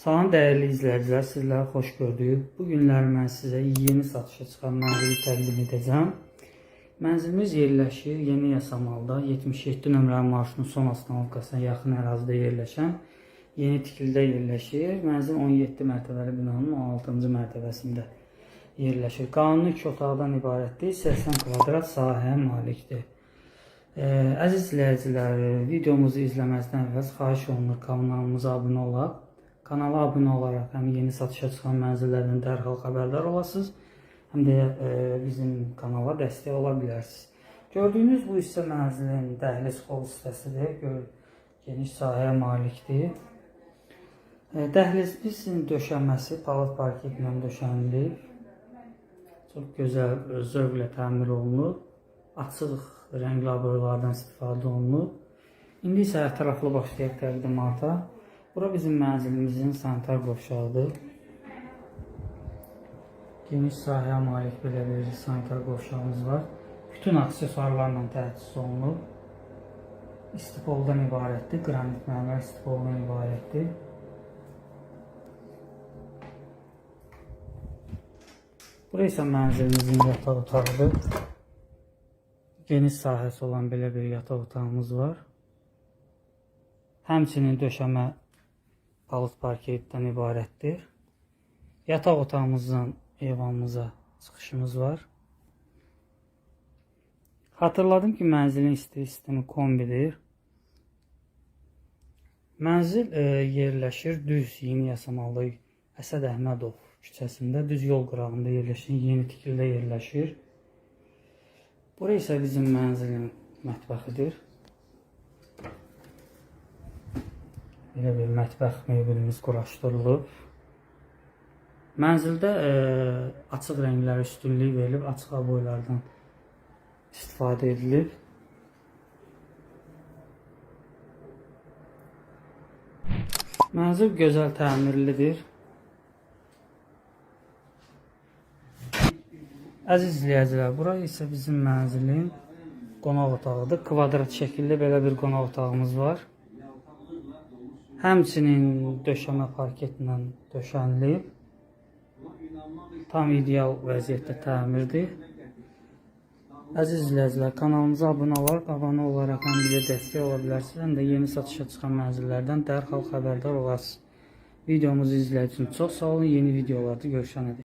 Salam değerli izleyiciler, sizləri xoş gördük. Bu günlər mən sizə yeni satışa çıxan mənzili təqdim edəcəm. Mənzilimiz yerləşir Yeni Yasamalda 77 nömrəli marşrutun son astanovkasına yaxın ərazidə yerləşən yeni tikilidə yerləşir. Mənzil 17 mərtəbəli binanın 16-cı mərtəbəsində yerləşir. Qanuni 2 otaqdan ibarətdir. 80 kvadrat sahəyə malikdir. Ee, əziz izləyicilər, videomuzu izləməzdən əvvəl xahiş olunur kanalımıza abunə olaq. Kanala abunə olaraq həm yeni satışa çıxan mənzillərdən dərhal xəbərdar olasınız, həm də e, bizim kanala dəstək ola bilərsiniz. Gördüyünüz bu hissə mənzilin dəhliz xol hissəsidir. Gör, geniş sahəyə malikdir. E, dəhlizimizin döşənməsi palıd parket ilə döşənilib. Çox gözəl, zövqlə təmir olunub. Açıq rəngli aboyalardan istifadə olunub. İndi isə ətraflı başlayaq təqdimata. Bura bizim mənzilimizin sanitar qovşağıdır. Geniş sahəyə malik belə bir sanitar qovşağımız var. Bütün aksesuarlarla təchiz olunub. İstipoldan ibarətdir. Qranit mərmər istipoldan ibarətdir. Bura isə mənzilimizin yataq otağıdır. Geniş sahəsi olan belə bir yataq otağımız var. Həmçinin döşəmə palıd parketdən ibarətdir. Yataq otağımızdan eyvanımıza çıxışımız var. Hatırladım ki, mənzilin isti sistemi kombidir. Mənzil e, yerləşir düz Yeni Yasamalda Əsəd Əhmədov küçəsində, düz yol qırağında yerləşir, yeni tikildə yerləşir. Bura isə bizim mənzilin mətbəxidir. Belə bir mətbəx mebelimiz quraşdırılıb. Mənzildə e, açıq rənglərə üstünlük verilib, açıq aboylardan istifadə edilib. Mənzil gözəl təmirlidir. Əziz izləyicilər, bura isə bizim mənzilin qonaq otağıdır. Kvadrat şəkildə belə bir qonaq otağımız var. Həmçinin döşəmə parketlə döşənilib. Tam ideal vəziyyətdə təmirdir. Əziz izləyicilər, kanalımıza abunə olaraq, abunə olaraq həm bizə dəstək ola bilərsiniz, həm yeni satışa çıxan mənzillərdən dərhal xəbərdar olasınız. Videomuzu izlədiyiniz üçün çox sağ olun. Yeni videolarda görüşənədək.